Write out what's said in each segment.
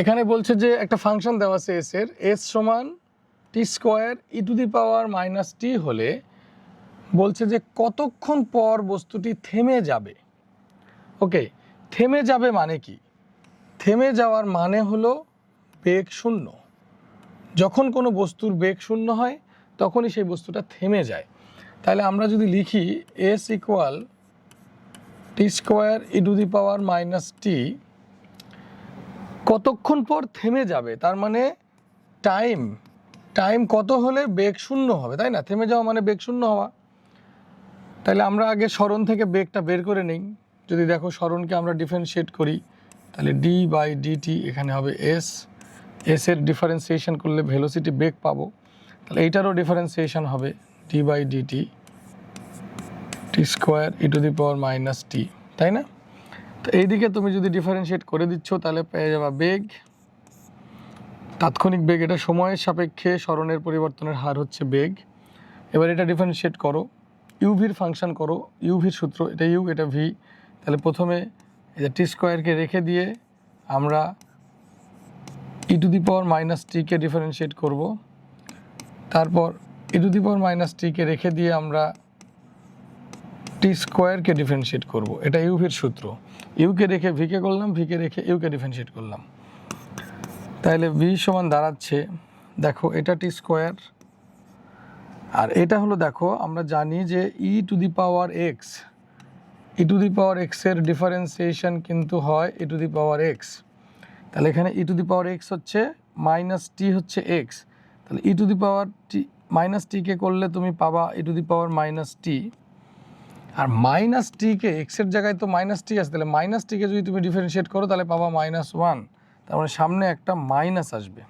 এখানে বলছে যে একটা ফাংশন দেওয়া আছে এস এর এস সমান T square e to the power minus T হলে বলছে যে কতক্ষণ পর বস্তুটি থেমে যাবে? ওকে থেমে যাবে মানে কি? থেমে যাওয়ার মানে হলো বেগ শূন্য। যখন কোনো বস্তুর বেগ শূন্য হয়, তখনই সেই বস্তুটা থেমে যায়। তাহলে আমরা যদি লিখি S equal T square e to the power minus T কতক্ষণ পর থেমে যাবে? তার মানে টাইম টাইম কত হলে বেগ শূন্য হবে? তাই না? থেমে যাওয়া মানে বেগ শূন্য হওয়া। তাহলে আমরা আগে স্মরণ থেকে বেগটা বের করে নিই। যদি দেখো স্মরণকে আমরা ডিফারেন্সিয়েট করি, তাহলে ডি বাই ডিটি এখানে হবে এস এস এর ডিফারেন্সিয়েশন করলে ভেলোসিটি বেগ পাবো। তাহলে এইটারও ডিফারেন্সিয়েশন হবে D by DT T square e to the power minus T তাই না? তো এইদিকে তুমি যদি ডিফারেন্সিয়েট করে দিচ্ছ, তাহলে পেয়ে যাবা বেগ। তাৎক্ষণিক বেগ, এটা সময়ের সাপেক্ষে স্মরণের পরিবর্তনের হার হচ্ছে বেগ। এবার এটা ডিফারেন্সিয়েট করো। ইউভির ফাংশন করো। ইউভির সূত্র, এটা ইউ এটা ভি তাহলে প্রথমে এটা টি স্কোয়ারকে রেখে দিয়ে আমরা e to the power minus টিকে ডিফারেন্সিয়েট করব। তারপর ই টু দি পাওয়ার মাইনাস টিকে রেখে দিয়ে আমরা টি স্কোয়ারকে ডিফারেন্সিয়েট করব? এটা ইউভির সূত্র। ইউকে রেখে ভিকে করলাম ভিকে রেখে ইউকে ডিফারেন্সিয়েট করলাম। তাহলে ভি সমান দাঁড়াচ্ছে, দেখো এটা টি স্কোয়ার, আর এটা হলো দেখো, আমরা জানি যে e to the power X e to the power এক্সের ডিফারেন্সিয়েশন কিন্তু হয় ই টু দি পাওয়ার এক্স তাহলে এখানে e to the power X হচ্ছে মাইনাস টি হচ্ছে এক্স তাহলে ই to the power T minus টিকে করলে তুমি পাবা e to the power minus T R minus টিকে এক্সের জায়গায় তো মাইনাস টি আছে, তাহলে মাইনাস টিকে যদি তুমি ডিফারেন্সিয়েট করো, তাহলে পাবা মাইনাস ওয়ান তার মানে সামনে একটা মাইনাস আসবে।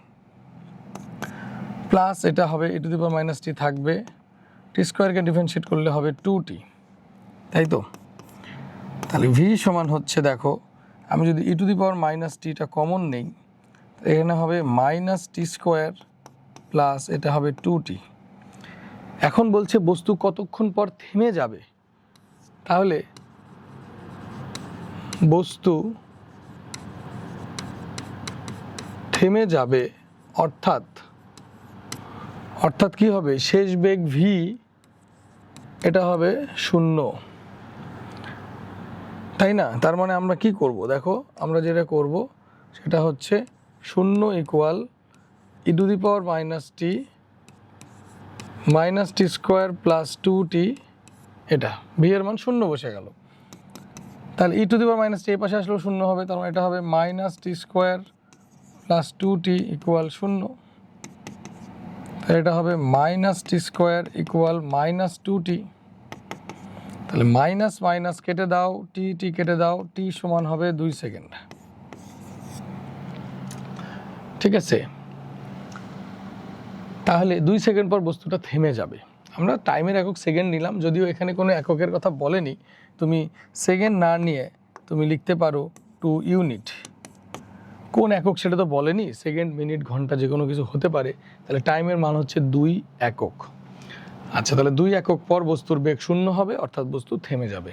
প্লাস এটা হবে ই টু দি পাওয়ার মাইনাস টি থাকবে। টি স্কোয়ারকে ডিফারেন্সিয়েট করলে হবে টু টি তাই তো? তাহলে ভি সমান হচ্ছে দেখো, আমি যদি e to the power minus টিটা কমন নেই, এখানে হবে মাইনাস টি স্কোয়ার প্লাস এটা হবে টু টি এখন বলছে বস্তু কতক্ষণ পর থেমে যাবে? তাহলে বস্তু থেমে যাবে, অর্থাৎ অর্থাৎ কি হবে? শেষ বেগ ভি এটা হবে শূন্য। তাই না? তার মানে আমরা কি করব? দেখো, আমরা যেটা করব, সেটা হচ্ছে শূন্য equal e to the power minus T minus T square plus two T এটা। ভি এর মান শূন্য বসে গেল। তাহলে ই টু দি মাইনাস টি এই পাশে আসলেও শূন্য হবে, তার মানে এটা হবে minus T square plus two T equal শূন্য। তাহলে এটা হবে minus T square equal minus two T তাহলে মাইনাস মাইনাস কেটে দাও টি টি কেটে দাও টি সমান হবে দুই সেকেন্ড ঠিক আছে? তাহলে দুই সেকেন্ড পর বস্তুটা থেমে যাবে। আমরা টাইমের একক সেকেন্ড নিলাম, যদিও এখানে কোনো এককের কথা বলেনি। তুমি সেকেন্ড না নিয়ে তুমি লিখতে পারো টু ইউনিট কোন একক সেটা তো বলেনি সেকেন্ড মিনিট ঘণ্টা যে কোনো কিছু হতে পারে, তাহলে টাইমের মান হচ্ছে দুই একক। আচ্ছা তাহলে দুই একক পর বস্তুর বেগ শূন্য হবে, অর্থাৎ বস্তু থেমে যাবে।